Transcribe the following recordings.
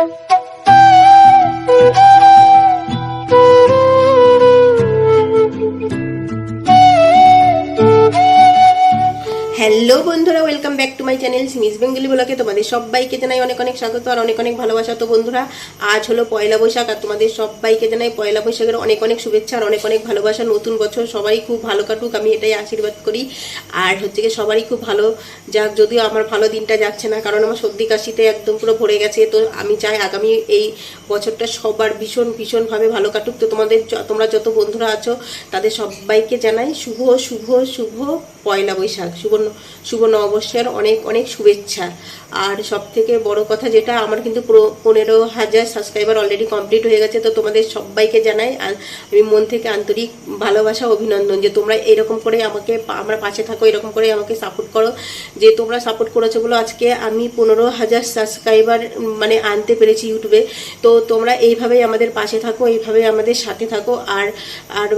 Thank you. Hello বন্ধুরা welcome back to my channel Simi's Bengali ব্লগে তোমাদের সবাইকে জানাই অনেক অনেক স্বাগত আর অনেক অনেক ভালোবাসা। তো বন্ধুরা, আজ হলো পয়লা বৈশাখ আর তোমাদের সবাইকে জানাই পয়লা বৈশাখের অনেক অনেক শুভেচ্ছা আর অনেক অনেক ভালোবাসা। নতুন বছর সবাই খুব ভালো কাটুক, আমি এটাই আশীর্বাদ করি। আর হচ্ছে কি সবারই খুব ভালো যাক, যদিও আমার ভালো দিনটা যাচ্ছে না, কারণ আমার সর্দি কাশিতে একদম পুরো ভরে গেছে। তো আমি চাই আগামী এই বছরটা সবার ভীষণ ভীষণভাবে ভালো কাটুক। তো তোমাদের তোমরা যত বন্ধুরা আছো, তাদের সবাইকে জানাই শুভ শুভ শুভ পয়লা বৈশাখ, শুভ শুভ নববর্ষের অনেক অনেক শুভেচ্ছা। আর সব থেকে বড় কথা যেটা, আমার কিন্তু পনেরো হাজার সাবস্ক্রাইবার অলরেডি কমপ্লিট হয়ে গেছে, তো তোমাদের সবাইকে জানাই, আর আমি মন থেকে আন্তরিক ভালোবাসা, অভিনন্দন যে তোমরা এরকম করে আমাকে আমার পাশে থাকো, এরকম করে আমাকে সাপোর্ট করো। যে তোমরা সাপোর্ট করেছ বলো, আজকে আমি পনেরো হাজার সাবস্ক্রাইবার মানে আনতে পেরেছি ইউটিউবে তো তোমরা এইভাবেই আমাদের পাশে থাকো, এইভাবেই আমাদের সাথে থাকো, আর আর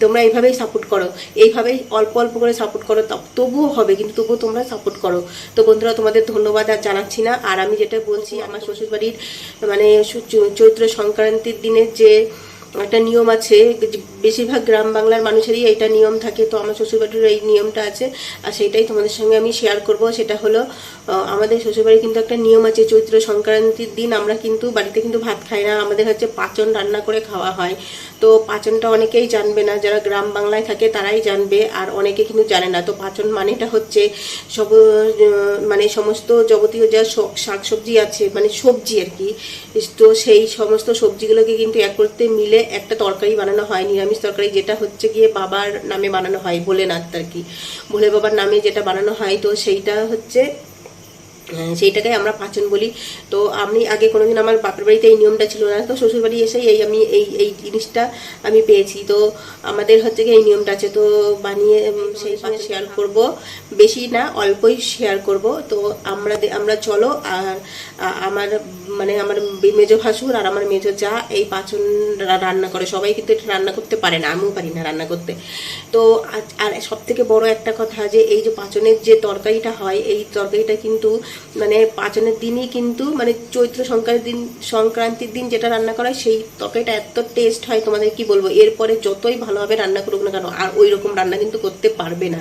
তোমরা এইভাবেই সাপোর্ট করো। এইভাবেই অল্প অল্প করে সাপোর্ট করো। তা- তবুও হবে, কিন্তু তবুও তোমরা সাপোর্ট করো। তো বন্ধুরা, তোমাদের ধন্যবাদ আর জানাচ্ছি না। আর আমি যেটা বলছি, আমার শ্বশুরবাড়ির মানে চৈত্র সংক্রান্তির দিনের যে একটা নিয়ম আছে বেশিরভাগ গ্রাম বাংলার মানুষেরই এইটা নিয়ম থাকে, তো আমার শ্বশুরবাড়ির এই নিয়মটা আছে। আর সেইটাই তোমাদের সঙ্গে আমি শেয়ার করব, সেটা হলো আমাদের শ্বশুরবাড়ির কিন্তু একটা নিয়ম আছে, চৈত্র সংক্রান্তির দিন আমরা কিন্তু বাড়িতে কিন্তু ভাত খাই না, আমাদের হচ্ছে পাচন রান্না করে খাওয়া হয়। তো পাচনটা অনেকেই জানবে না, যারা গ্রাম বাংলায় থাকে তারাই জানবে, আর অনেকে কিন্তু জানে না। তো পাচন মানেটা হচ্ছে সব মানে সমস্ত যাবতীয় যা শ- শাকসবজি আছে মানে সবজি আর কি, তো সেই সমস্ত সবজিগুলোকে কিন্তু এক করতে মিলে একটা তরকারি বানানো হয়, নিরামিষ তরকারি যেটা হচ্ছে গিয়ে বাবার নামে বানানো হয় ভোলেনাথ আর কি। ভোলে বাবার নামে যেটা বানানো হয় তো সেইটা হচ্ছে সেইটাকে আমরা পাচন বলি। তো আমি আগে কোনোদিন আমার বাপের বাড়িতে এই নিয়মটা ছিল না। তো শ্বশুর বাড়ি এসেই এই আমি এই এই জিনিসটা আমি পেয়েছি। তো আমাদের হচ্ছে কি এই নিয়মটা আছে। তো বানিয়ে সেই সঙ্গে শেয়ার করব। বেশি না অল্পই শেয়ার করব। তো আমরা আমরা চলো আর আমার মানে আমার মেজো ভাসুর আর আমার মেজো যা এই পাচন রান্না করে। সবাই কিন্তু এটা রান্না করতে পারে না। আমিও পারি না রান্না করতে। তো আর সব থেকে বড় একটা কথা যে এই যে পাচনের যে তরকারিটা হয় এই তরকারিটা কিন্তু মানে পাচনের দিনই কিন্তু মানে চৈত্র সংক্রান্তির দিন সংক্রান্তির দিন যেটা রান্না করা হয় সেই তরকারিটা এত টেস্ট হয় তোমাদের কি বলব? এরপরে যতই ভালোভাবে রান্না করুক না কেন আর ওই রকম রান্না কিন্তু করতে পারবে না।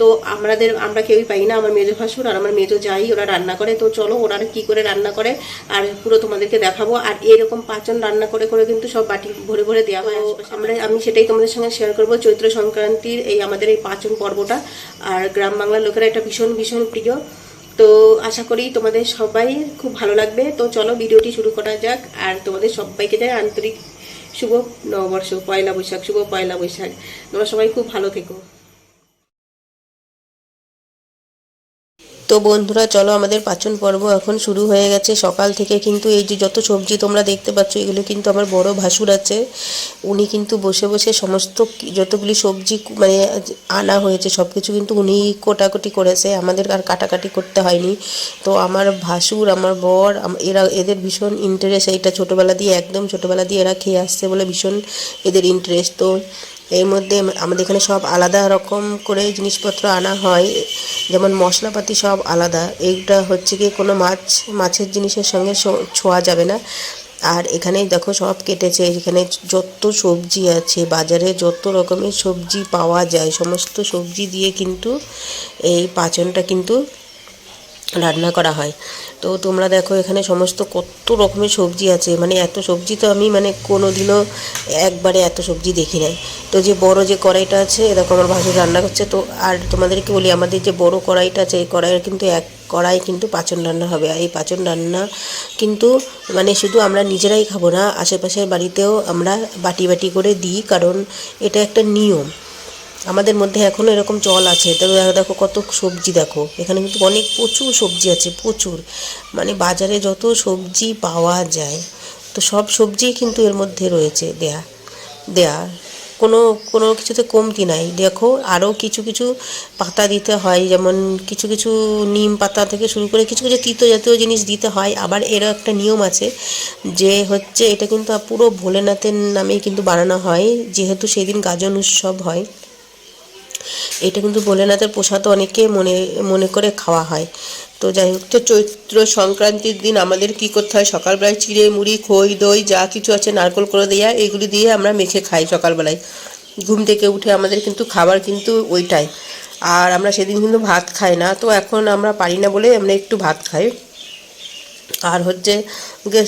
তো আমাদের আমরা কেউই পাই না আমার মেজো ভাসুর আর আমার মেজো যাই ওরা রান্না করে। তো চলো ওরা কি করে রান্না করে? আর পুরো তোমাদেরকে দেখাবো। আর এরকম পাচন রান্না করে করে কিন্তু সব বাটি ভরে ভরে দেওয়া হয় আমরা আমি সেটাই তোমাদের সঙ্গে শেয়ার করব চৈত্র সংক্রান্তির এই আমাদের এই পাচন পর্বটা। আর গ্রাম বাংলার লোকেরা এটা ভীষণ ভীষণ প্রিয়। তো আশা করি তোমাদের সবাই খুব ভালো লাগবে। তো চলো, ভিডিওটি শুরু করা যাক। আর তোমাদের সবাইকে যাই আন্তরিক শুভ নববর্ষ, পয়লা বৈশাখ, শুভ পয়লা বৈশাখ। তোমরা সবাই খুব ভালো থেকো। তো বন্ধুরা, চলো আমাদের পাচন পর্ব এখন শুরু হয়ে গেছে। সকাল থেকে কিন্তু এই যে যত সবজি তোমরা দেখতে পাচ্ছ, এগুলো কিন্তু আমার বড় ভাসুর আছে। উনি কিন্তু বসে বসে সমস্ত যতগুলি সবজি মানে আনা হয়েছে সব কিছু কিন্তু উনি কোটাকুটি করেছে। আমাদের আর কাটাকাটি করতে হয়নি। তো আমার ভাসুর, আমার বর এরা, এদের ভীষণ ইন্টারেস্ট এইটা ছোটোবেলা দিয়ে, একদম ছোটোবেলা দিয়ে এরা খেয়ে আসছে বলে ভীষণ এদের ইন্টারেস্ট তো এর মধ্যে আমাদের এখানে সব আলাদা রকম করে জিনিসপত্র আনা হয়। যেমন মশলাপাতি সব আলাদা। এইটা হচ্ছে কি কোনো মাছ, মাছের জিনিসের সঙ্গে ছোঁয়া যাবে না। আর এখানে দেখো সব কেটেছে। এখানে যত সবজি আছে, বাজারে যত রকমের সবজি পাওয়া যায়, সমস্ত সবজি দিয়ে কিন্তু এই পাচনটা কিন্তু রান্না করা হয়। তো তোমরা দেখো এখানে সমস্ত কত রকমের সবজি আছে। মানে এত সবজি তো আমি মানে কোনো দিনও একবারে এত সবজি দেখি নাই। তো যে বড় যে কড়াইটা আছে এরকম আমার ভাসুর রান্না করছে। তো আর তোমাদেরকে বলি, আমাদের যে বড় কড়াইটা আছে, এই কড়াইয়ের কিন্তু এক কড়াই কিন্তু পাচন রান্না হবে। আর এই পাচন রান্না কিন্তু মানে শুধু আমরা নিজেরাই খাব না, আশেপাশের বাড়িতেও আমরা বাটি বাটি করে দিই। কারণ এটা একটা নিয়ম। আমাদের মধ্যে এখনও এরকম চল আছে। তবে দেখো কত সবজি দেখো। এখানে কিন্তু অনেক প্রচুর সবজি আছে, প্রচুর। মানে বাজারে যত সবজি পাওয়া যায়, তো সব সবজিই কিন্তু এর মধ্যে রয়েছে দেয়া দেয়া। কোনো কোনো কিছুতে কমতি নাই। দেখো আরও কিছু কিছু পাতা দিতে হয়, যেমন কিছু কিছু নিম পাতা থেকে শুরু করে কিছু কিছু তিতো জাতীয় জিনিস দিতে হয়। আবার এরও একটা নিয়ম আছে যে হচ্ছে, এটা কিন্তু পুরো ভোলেনাথের নামেই কিন্তু বানানো হয়। যেহেতু সেদিন গাজন উৎসব হয় এটা কিন্তু ভোলেনাথের প্রসাদ অনেকে মনে মনে করে খাওয়া হয়। তো যাই হোক, তো চৈত্র সংক্রান্তির দিন আমাদের কি করতে হয়? সকালবেলায় চিড়ে, মুড়ি, খই, দই, যা কিছু আছে নারকল করে দেওয়া এগুলি দিয়ে আমরা মেখে খাই সকালবেলায়। ঘুম থেকে উঠে আমাদের কিন্তু খাবার কিন্তু ওইটাই। আর আমরা সেদিন কিন্তু ভাত খাই না, তো এখন আমরা পারি না বলে আমরা একটু ভাত খাই। আর হচ্ছে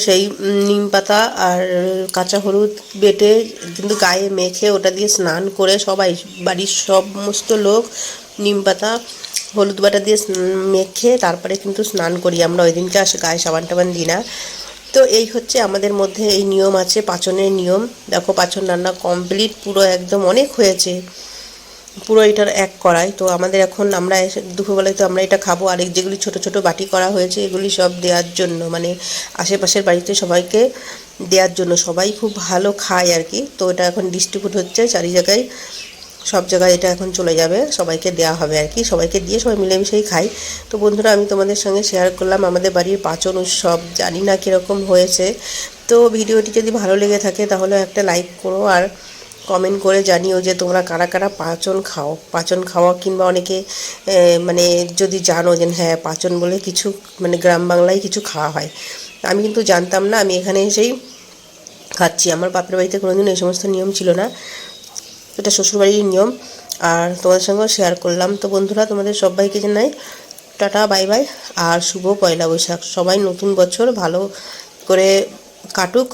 সেই নিম পাতা আর কাঁচা হলুদ বেটে কিন্তু গায়ে মেখে ওটা দিয়ে স্নান করে সবাই, বাড়ির সমস্ত লোক নিম পাতা, হলুদ বাটা দিয়ে মেখে তারপরে কিন্তু স্নান করি আমরা। ওই দিনকে আসে, গায়ে সাবান টাবান দিই না। তো এই হচ্ছে আমাদের মধ্যে এই নিয়ম আছে, পাচনের নিয়ম। দেখো পাচন রান্না কমপ্লিট পুরো একদম অনেক হয়েছে। পুরো এটার এক করাই তো আমাদের এখন আমরা দুপুরবেলায় তো আমরা এটা খাব। আর যেগুলি ছোট ছোট বাটি করা হয়েছে, এগুলি সব দেওয়ার জন্য মানে আশেপাশের বাড়িতে সবাইকে দেওয়ার জন্য সবাই খুব ভালো খায় আর কি। তো এটা এখন ডিস্ট্রিবিউট হচ্ছে চারি জায়গায়। সব জায়গায় এটা এখন চলে যাবে, সবাইকে দেওয়া হবে আর কি। সবাইকে দিয়ে সবাই মিলেমিশেই খাই তো বন্ধুরা, আমি তোমাদের সঙ্গে শেয়ার করলাম আমাদের বাড়ির পাচন উৎসব, জানি না কীরকম হয়েছে। তো ভিডিওটি যদি ভালো লেগে থাকে তাহলে একটা লাইক করো আর কমেন্ট করে জানিও যে তোমরা কারা কারা পাচন খাও। পাচন খাওয়া কিংবা অনেকে মানে যদি জানো যে হ্যাঁ পাচন বলে কিছু মানে গ্রাম বাংলায় কিছু খাওয়া হয়। আমি কিন্তু জানতাম না, আমি এখানে এসেই খাচ্ছি। আমার বাপের বাড়িতে কোনোদিন এই সমস্ত নিয়ম ছিল না। এটা শ্বশুরবাড়ির নিয়ম। আর তোমাদের সঙ্গেও শেয়ার করলাম। তো বন্ধুরা, তোমাদের সবাইকে জানাই টাটা বাই বাই আর শুভ পয়লা বৈশাখ। সবাই নতুন বছর ভালো করে কাটুক।